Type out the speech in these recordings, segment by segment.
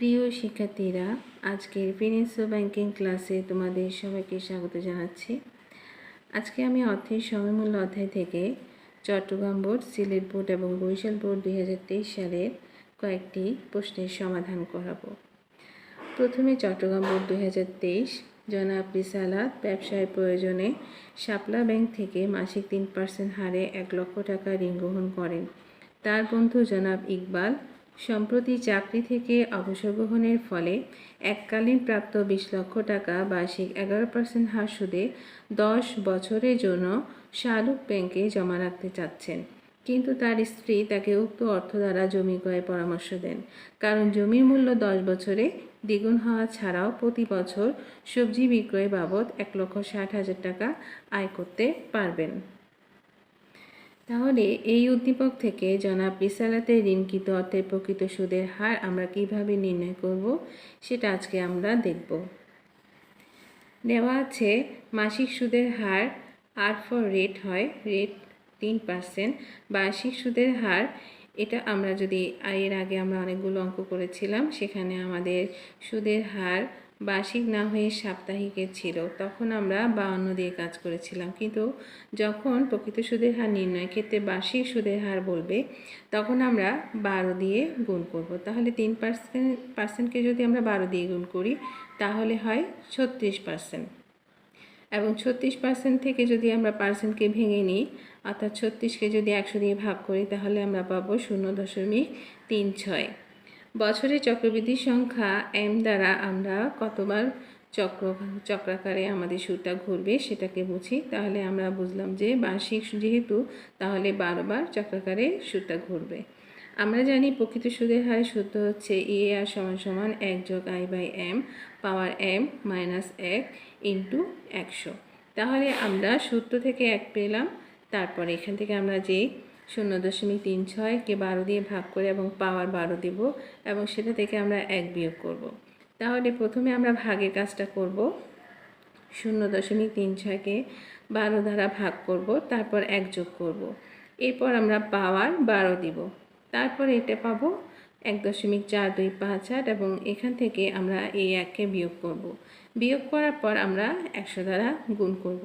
প্রিয় শিক্ষার্থীরা, আজকের ফিনিন্সো ব্যাংকিং ক্লাসে তোমাদের সবাইকে স্বাগত জানাচ্ছি। আজকে আমি অর্থের সময়মূল্য অধ্যায় থেকে চট্টগ্রাম বোর্ড, সিলেট বোর্ড এবং বরিশাল বোর্ড দুই হাজার তেইশ সালের কয়েকটি প্রশ্নের সমাধান করাবো। প্রথমে চট্টগ্রাম বোর্ড দুই হাজার তেইশ, জনাব রিসালাত, ব্যবসায় প্রয়োজনে শাপলা ব্যাংক থেকে মাসিক তিন পার্সেন্ট হারে এক লক্ষ টাকা ঋণ গ্রহণ করেন। তার বন্ধু জনাব ইকবাল সম্প্রতি চাকরি থেকে অবসর গ্রহণের ফলে এককালীন প্রাপ্ত বিশ লক্ষ টাকা বার্ষিক এগারো পার্সেন্ট হার সুদে দশ বছরের জন্য শালুক ব্যাংকে জমা রাখতে চাচ্ছেন। কিন্তু তার স্ত্রী তাকে উক্ত অর্থ দ্বারা জমি ক্রয়ের পরামর্শ দেন। কারণ জমির মূল্য দশ বছরে দ্বিগুণ হওয়া ছাড়াও প্রতি বছর সবজি বিক্রয় বাবদ এক লক্ষ ষাট হাজার টাকা আয় করতে পারবেন। তাহলে এই উদ্দীপক থেকে জনাব রিসালাতে ঋণকৃত অর্থের প্রকৃত সুদের হার আমরা কীভাবে নির্ণয় করব সেটা আজকে আমরা দেখব। দেওয়া আছে মাসিক সুদের হার আর ফর রেট হয় রেট তিন পার্সেন্ট। বার্ষিক সুদের হার, এটা আমরা যদি এর আগে আমরা অনেকগুলো অঙ্ক করেছিলাম, সেখানে আমাদের সুদের হার বার্ষিক না হয়ে সাপ্তাহিকের ছিল, তখন আমরা বাউন্ন দিয়ে কাজ করেছিলাম। কিন্তু যখন প্রকৃত সুদের হার নির্ণয় ক্ষেত্রে বার্ষিক সুদের হার বলবে, তখন আমরা বারো দিয়ে গুণ করব। তাহলে তিন পার্সেন্ট, পার্সেন্টকে যদি আমরা বারো দিয়ে গুণ করি, তাহলে হয় ছত্রিশ পার্সেন্ট। এবং ছত্রিশ পার্সেন্ট থেকে যদি আমরা পার্সেন্টকে ভেঙে নিই, অর্থাৎ ছত্রিশকে যদি একশো দিয়ে ভাগ করি, তাহলে আমরা পাবো শূন্য দশমিক তিন ছয়। বছরের চক্রবৃদ্ধির সংখ্যা এম দ্বারা আমরা কতবার চক্র, চক্রাকারে আমাদের সুরটা ঘুরবে সেটাকে বুঝি। তাহলে আমরা বুঝলাম যে বার্ষিক যেহেতু, তাহলে বারোবার চক্রাকারে সুরটা ঘুরবে। আমরা জানি প্রকৃত সুদের হারে সূত্র হচ্ছে এ আর সমান সমান এক যোগ I by M power M minus এক ইন্টু একশো। তাহলে আমরা সূত্র থেকে এক পেলাম, তারপরে এখান থেকে আমরা যে শূন্য দশমিক তিন ছয়কে বারো দিয়ে ভাগ করে এবং পাওয়ার বারো দেব এবং সেটা থেকে আমরা এক বিয়োগ করব। তাহলে প্রথমে আমরা ভাগের কাজটা করব শূন্য দশমিক তিন ছয়কে বারো দ্বারা ভাগ করব, তারপর এক যোগ করব। এরপর আমরা পাওয়ার বারো দিব তারপর এটা পাবো এক দশমিক চার দুই পাঁচ আট এবং এখান থেকে আমরা এই এককে বিয়োগ করব। বিয়োগ করার পর আমরা একশো দ্বারা গুণ করব।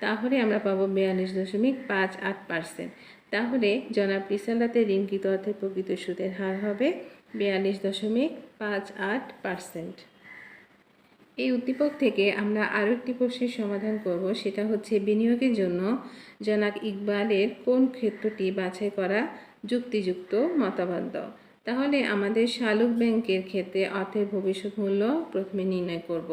তাহলে আমরা পাবো বিয়াল্লিশ দশমিক পাঁচ আট পার্সেন্ট তাহলে জনাব রিসালাতে ঋণকৃত অর্থের প্রকৃত সুদের হার হবে বিয়াল্লিশ দশমিক পাঁচ আট পারসেন্ট। এই উদ্দীপক থেকে আমরা আরও একটি প্রশ্নের সমাধান করব, সেটা হচ্ছে বিনিয়োগের জন্য জনাক ইকবালের কোন ক্ষেত্রটি বাছাই করা যুক্তিযুক্ত মতামত? তাহলে আমাদের শালুক ব্যাংকের ক্ষেত্রে অর্থের ভবিষ্যৎ মূল্য প্রথমে নির্ণয় করব।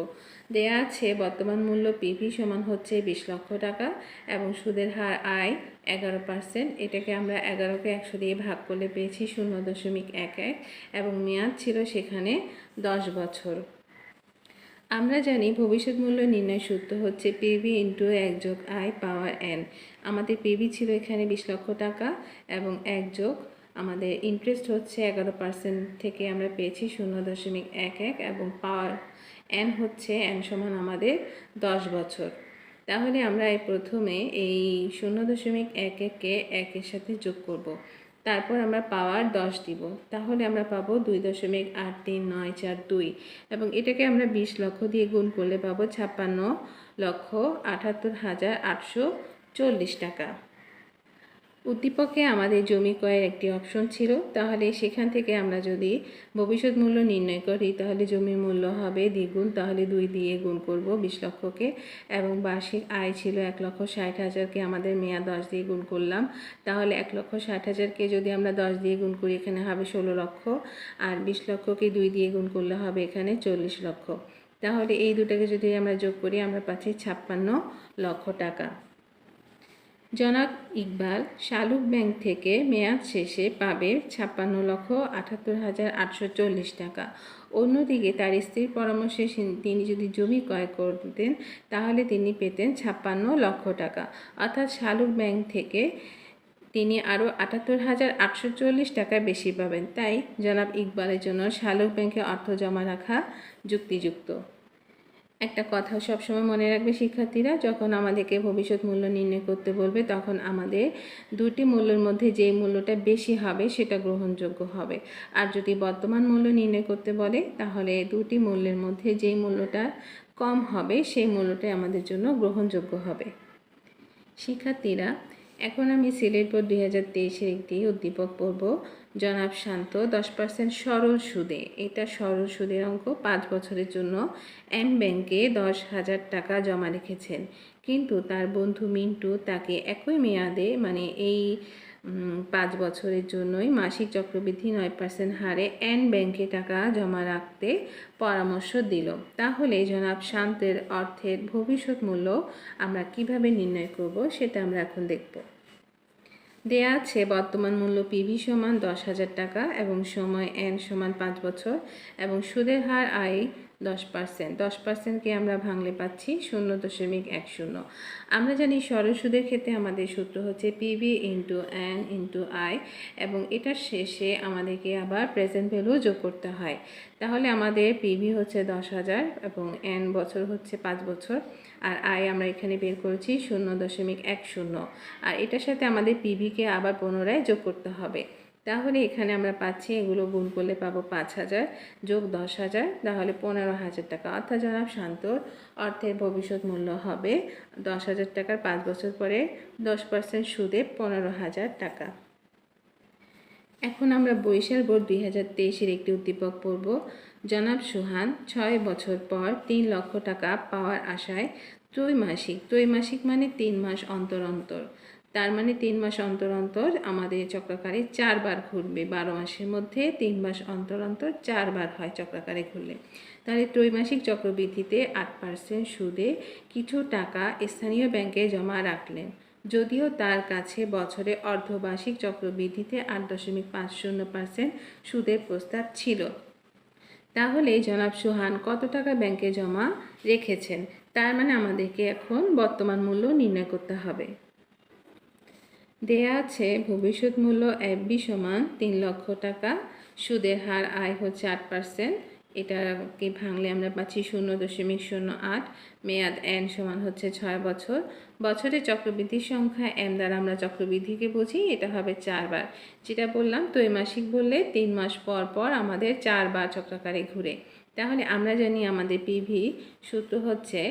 দেয়া আছে, বর্তমান মূল্য পিভি সমান হচ্ছে বিশ লক্ষ টাকা এবং সুদের হার আয় এগারো পার্সেন্ট এটাকে আমরা এগারোকে একশো দিয়ে ভাগ করলে পেয়েছি শূন্য দশমিক এক এক এবং মেয়াদ ছিল সেখানে দশ বছর। আমরা জানি ভবিষ্যৎ মূল্য নির্ণয় সূত্র হচ্ছে পিভি ইন্টু এক যোগ আই পাওয়ার এন আমাদের পিভি ছিল এখানে বিশ লক্ষ টাকা এবং এক যোগ আমাদের ইন্টারেস্ট হচ্ছে এগারো পার্সেন্ট থেকে আমরা পেয়েছি শূন্য দশমিক এক এক এবং পাওয়ার এন হচ্ছে এন সমান আমাদের দশ বছর। তাহলে আমরা এই প্রথমে এই শূন্য দশমিক এক এককে একের সাথে যোগ করব। তারপর আমরা পাওয়ার দশ দিব। তাহলে আমরা পাবো দুই দশমিক আট তিন নয় চার দুই এবং এটাকে আমরা বিশ লক্ষ দিয়ে গুণ করলে পাবো ছাপ্পান্ন লক্ষ আটাত্তর হাজার আটশো চল্লিশ টাকা। উদ্দীপকে আমাদের জমি ক্রয়ের একটি অপশন ছিল, তাহলে সেখান থেকে আমরা যদি ভবিষ্যৎ মূল্য নির্ণয় করি, তাহলে জমির মূল্য হবে দ্বিগুণ, তাহলে দুই দিয়ে গুণ করব বিশ লক্ষকে, এবং বার্ষিক আয় ছিল এক লক্ষ ষাট হাজারকে আমাদের মেয়াদ দশ দিয়ে গুণ করলাম, তাহলে এক লক্ষ ষাট হাজারকে যদি আমরা দশ দিয়ে গুণ করি, এখানে হবে ষোলো লক্ষ, আর বিশ লক্ষকে দুই দিয়ে গুণ করলে হবে এখানে চল্লিশ লক্ষ। তাহলে এই দুটাকে যদি আমরা যোগ করি, আমরা পাচ্ছি ছাপ্পান্ন লক্ষ টাকা। জনাব ইকবাল, শালুক ব্যাংক থেকে মেয়াদ শেষে পাবে ছাপ্পান্ন লক্ষ আটাত্তর হাজার আটশো চল্লিশ টাকা। অন্যদিকে তার স্ত্রীর পরামর্শে তিনি যদি জমি ক্রয় করতেন, তাহলে তিনি পেতেন ছাপ্পান্ন লক্ষ টাকা। অর্থাৎ শালুক ব্যাংক থেকে তিনি আরও আটাত্তর হাজার আটশো চল্লিশ টাকা বেশি পাবেন। তাই জনাব ইকবালের জন্য শালুক ব্যাংকে অর্থ জমা রাখা যুক্তিযুক্ত। একটা কথা সবসময় মনে রাখবে শিক্ষার্থীরা, যখন আমাদেরকে ভবিষ্যৎ মূল্য নির্ণয় করতে বলবে, তখন আমাদের দুটি মূল্যের মধ্যে যেই মূল্যটা বেশি হবে সেটা গ্রহণযোগ্য হবে। আর যদি বর্তমান মূল্য নির্ণয় করতে বলে, তাহলে দুটি মূল্যের মধ্যে যেই মূল্যটা কম হবে, সেই মূল্যটাই আমাদের জন্য গ্রহণযোগ্য হবে। শিক্ষার্থীরা এখন আমি সিলেট বোর্ড দুই হাজার তেইশের একটি উদ্দীপক পড়ব। জনাব শান্ত, দশ পার্সেন্ট সরল সুদে। এটা সরল সুদের অঙ্ক, পাঁচ বছরের জন্য। এম ব্যাংকে দশ হাজার টাকা জমা রেখেছেন। কিন্তু তার বন্ধু মিন্টু তাকে একই মেয়াদে মানে এই পাঁচ বছরের জন্যই মাসিক চক্রবৃদ্ধি নয় পার্সেন্ট হারে এন ব্যাংকে টাকা জমা রাখতে পরামর্শ দিল। তাহলে জনাব শান্তের অর্থের ভবিষ্যৎ মূল্য আমরা কীভাবে নির্ণয় করব সেটা আমরা এখন দেখব। দেয়া আছে বর্তমান মূল্য পিভি সমান দশ হাজার টাকা এবং সময় এন সমান পাঁচ বছর এবং সুদের হার আয় দশ পার্সেন্ট। দশ পার্সেন্টকে আমরা ভাঙলে পাচ্ছি শূন্য দশমিক এক শূন্য। আমরা জানি সরল সুদের ক্ষেত্রে আমাদের সূত্র হচ্ছে PV into N into I এবং এটার শেষে আমাদেরকে আবার প্রেজেন্ট ভ্যালু যোগ করতে হয়। তাহলে আমাদের পিভি হচ্ছে দশ হাজার এবং এন বছর হচ্ছে পাঁচ বছর। আর আই আমরা এখানে বের করেছি শূন্য দশমিক এক শূন্য। আর এটার সাথে আমাদের পিভিকে আবার পুনরায় যোগ করতে হবে। তাহলে এখানে আমরা পাচ্ছি এগুলো গুণ করলে পাবো পাঁচ হাজার যোগ দশ হাজার, তাহলে পনেরো হাজার টাকা। অর্থাৎ জনাব শান্তর অর্থের ভবিষ্যৎ মূল্য হবে দশ হাজার টাকার পাঁচ বছর পরে দশ পার্সেন্ট সুদে পনেরো হাজার টাকা। এখন আমরা বৈশাল বোর্ড দুই হাজার তেইশের একটি উদ্দীপক পড়ব। জনাব সুহান, ছয় বছর পর তিন লক্ষ টাকা পাওয়ার আশায় ত্রৈমাসিক। ত্রৈমাসিক মানে তিন মাস অন্তর অন্তর। তার মানে তিন মাস অন্তর অন্তর আমাদের চক্রাকারে চারবার ঘুরবে। বারো মাসের মধ্যে তিন মাস অন্তর অন্তর চারবার হয় চক্রাকারে ঘুরলে। তাহলে ত্রৈমাসিক চক্রবৃদ্ধিতে আট পার্সেন্ট সুদে কিছু টাকা স্থানীয় ব্যাংকে জমা রাখলেন। যদিও তার কাছে বছরে অর্ধবার্ষিক চক্রবৃদ্ধিতে আট দশমিক পাঁচ শূন্য পার্সেন্ট সুদের প্রস্তাব ছিল। তাহলে জনাব সুহান কত টাকা ব্যাংকে জমা রেখেছেন? তার মানে আমাদেরকে এখন বর্তমান মূল্য নির্ণয় করতে হবে। দেয়া আছে ভবিষ্যৎ মূল্য এফবি সমান তিন লক্ষ টাকা। সুদের হার আয় হচ্ছে আট পার্সেন্ট এটাকে ভাঙলে আমরা পাচ্ছি শূন্য দশমিক শূন্য আট। মেয়াদ এন সমান হচ্ছে ছয় বছর। বছরের চক্রবৃদ্ধির সংখ্যা এম দ্বারা আমরা চক্রবৃদ্ধিকে বুঝি, এটা হবে চারবার যেটা বললাম, ত্রৈমাসিক বললে তিন মাস পর পর আমাদের চারবার চক্রাকারে ঘুরে। তাহলে আমরা জানি আমাদের পিভি সূত্র হচ্ছে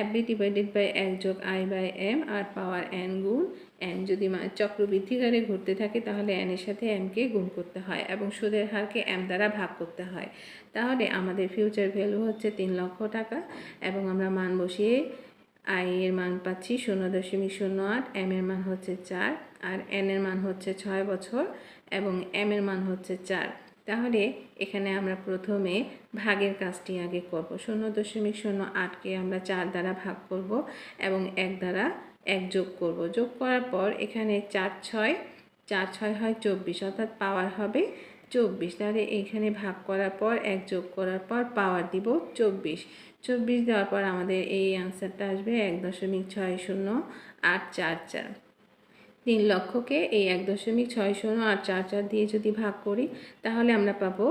এফ বি ডিভাইডেড বাই এক যোগ আই বাই এম আর পাওয়ার এন গুণ এন যদি চক্রবৃদ্ধিকারে ঘুরতে থাকে, তাহলে এনের সাথে এমকে গুণ করতে হয় এবং সুদের হারকে এম দ্বারা ভাগ করতে হয়। তাহলে আমাদের ফিউচার ভ্যালু হচ্ছে তিন লক্ষ টাকা এবং আমরা মান বসিয়ে আই এর মান পাচ্ছি শূন্য দশমিক শূন্য আট এম এর মান হচ্ছে চার আর এন এর মান হচ্ছে ছয় বছর এবং এম এর মান হচ্ছে চার। তাহলে এখানে আমরা প্রথমে ভাগের কাজটি আগে করব। শূন্য দশমিক শূন্য আটকে আমরা চার দ্বারা ভাগ করব এবং এক দ্বারা এক যোগ করব। যোগ করার পর এখানে চার ছয় চার ছয় হয় চব্বিশ, অর্থাৎ পাওয়ার হবে চব্বিশ। তাহলে এখানে ভাগ করার পর, এক যোগ করার পর পাওয়ার দিব চব্বিশ। চব্বিশ দেওয়ার পর আমাদের এই অ্যান্সারটা আসবে এক দশমিক ছয় শূন্য আট চার চার। তিন লক্ষকে এই এক দশমিক ছয় শূন্য আট চার চার দিয়ে যদি ভাগ করি, তাহলে আমরা পাবো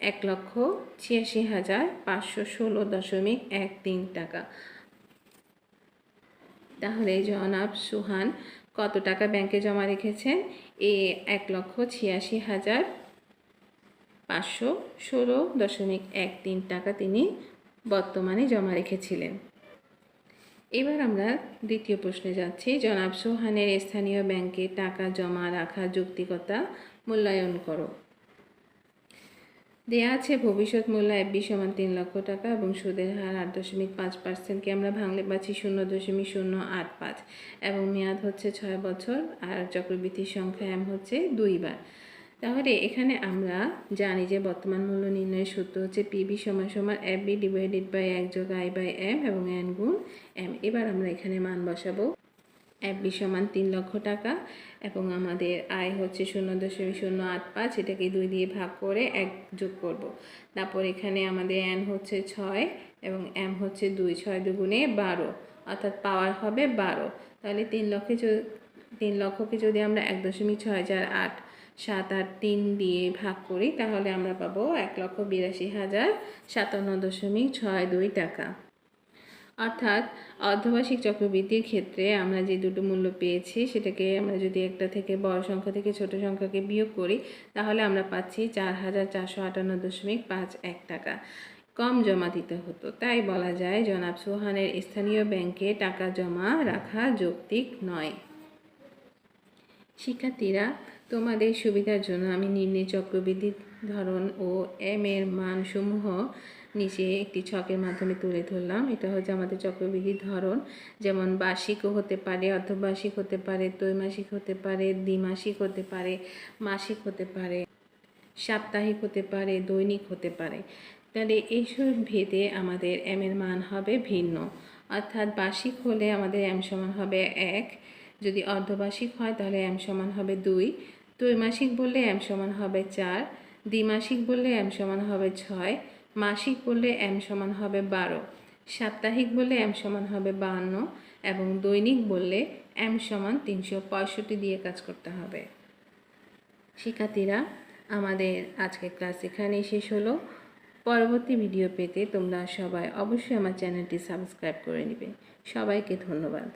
এক লক্ষ ছিয়াশি হাজার পাঁচশো ষোলো দশমিক এক তিন টাকা। তাহলে জনাব সুহান কত টাকা ব্যাংকে জমা রেখেছেন? এ এক লক্ষ ছিয়াশি হাজার পাঁচশো ষোলো দশমিক এক তিন টাকা তিনি বর্তমানে জমা রেখেছিলেন। এবার আমরা দ্বিতীয় প্রশ্নে যাচ্ছি। জনাব সোহানের স্থানীয় ব্যাংকে টাকা জমা রাখার যৌক্তিকতা মূল্যায়ন করো। দেয়া আছে, ভবিষ্যৎ মূল্য এফবি সমান তিন লক্ষ টাকা এবং সুদের হার আট দশমিক পাঁচ পার্সেন্টকে আমরা ভাঙলে পাচ্ছি শূন্য দশমিক শূন্য আট পাঁচ এবং মেয়াদ হচ্ছে ছয় বছর আর চক্রবৃদ্ধির সংখ্যা এম হচ্ছে দুইবার তাহলে এখানে আমরা জানি যে বর্তমান মূল্য নির্ণয়ের সূত্র হচ্ছে পিবি সমান সমান এফ বি ডিভাইডেড বাই এক যোগ আই বাই এম এবং এন গুণ এম এবার আমরা এখানে মান বসাবো। এফ বি সমান তিন লক্ষ টাকা এবং আমাদের আয় হচ্ছে শূন্য দশমিক শূন্য আট পাঁচ, এটাকে দুই দিয়ে ভাগ করে এক যোগ করব। তারপর এখানে আমাদের এন হচ্ছে ছয় এবং এম হচ্ছে দুই, ছয় দুগুণে বারো, অর্থাৎ পাওয়ার হবে বারো তাহলে তিন লক্ষে তিন লক্ষকে যদি আমরা এক দশমিক ছয় হাজার আট, সাত আট তিন দিয়ে ভাগ করি, তাহলে আমরা পাবো এক লক্ষ বিরাশি হাজার সাতান্ন দশমিক ছয় দুই টাকা অর্থাৎ অর্ধবার্ষিক চক্রবৃদ্ধির ক্ষেত্রে আমরা যে দুটো মূল্য পেয়েছি, সেটাকে আমরা যদি একটা থেকে বড় সংখ্যা থেকে ছোট সংখ্যাকে বিয়োগ করি, তাহলে আমরা পাচ্ছি চার হাজার চারশো আটান্ন দশমিক পাঁচ এক টাকা। কম জমা দিতে হতো। তাই বলা যায়, জনাব সোহানের স্থানীয় ব্যাংকে টাকা জমা রাখা যৌক্তিক নয়। শিক্ষার্থীরা, তোমাদের সুবিধার জন্য আমি নির্ণয় চক্রবৃদ্ধির ধরন ও এম এর মানসমূহ নিচে একটি ছকের মাধ্যমে তুলে ধরলাম। এটা হচ্ছে আমাদের চক্রবৃদ্ধির ধরন। যেমন বার্ষিকও হতে পারে, অর্ধবার্ষিক হতে পারে, ত্রৈমাসিক হতে পারে, দ্বিমাসিক হতে পারে, মাসিক হতে পারে, সাপ্তাহিক হতে পারে, দৈনিক হতে পারে। তাহলে এইসব ভেদে আমাদের এম এর মান হবে ভিন্ন। অর্থাৎ বার্ষিক হলে আমাদের এম সমান হবে এক। যদি অর্ধবার্ষিক হয়, তাহলে এম সমান হবে দুই। ত্রৈমাসিক বললে এম সমান হবে চার। দ্বিমাসিক বললে এম সমান হবে ছয়। মাসিক বললে এম সমান হবে বারো, সাপ্তাহিক বললে এম সমান হবে বাহান্ন এবং দৈনিক বললে এম সমান তিনশো পঁয়ষট্টি দিয়ে কাজ করতে হবে। শিক্ষার্থীরা, আমাদের আজকের ক্লাস এখানেই শেষ হলো। পরবর্তী ভিডিও পেতে তোমরা সবাই অবশ্যই আমার চ্যানেলটি সাবস্ক্রাইব করে নেবে। সবাইকে ধন্যবাদ।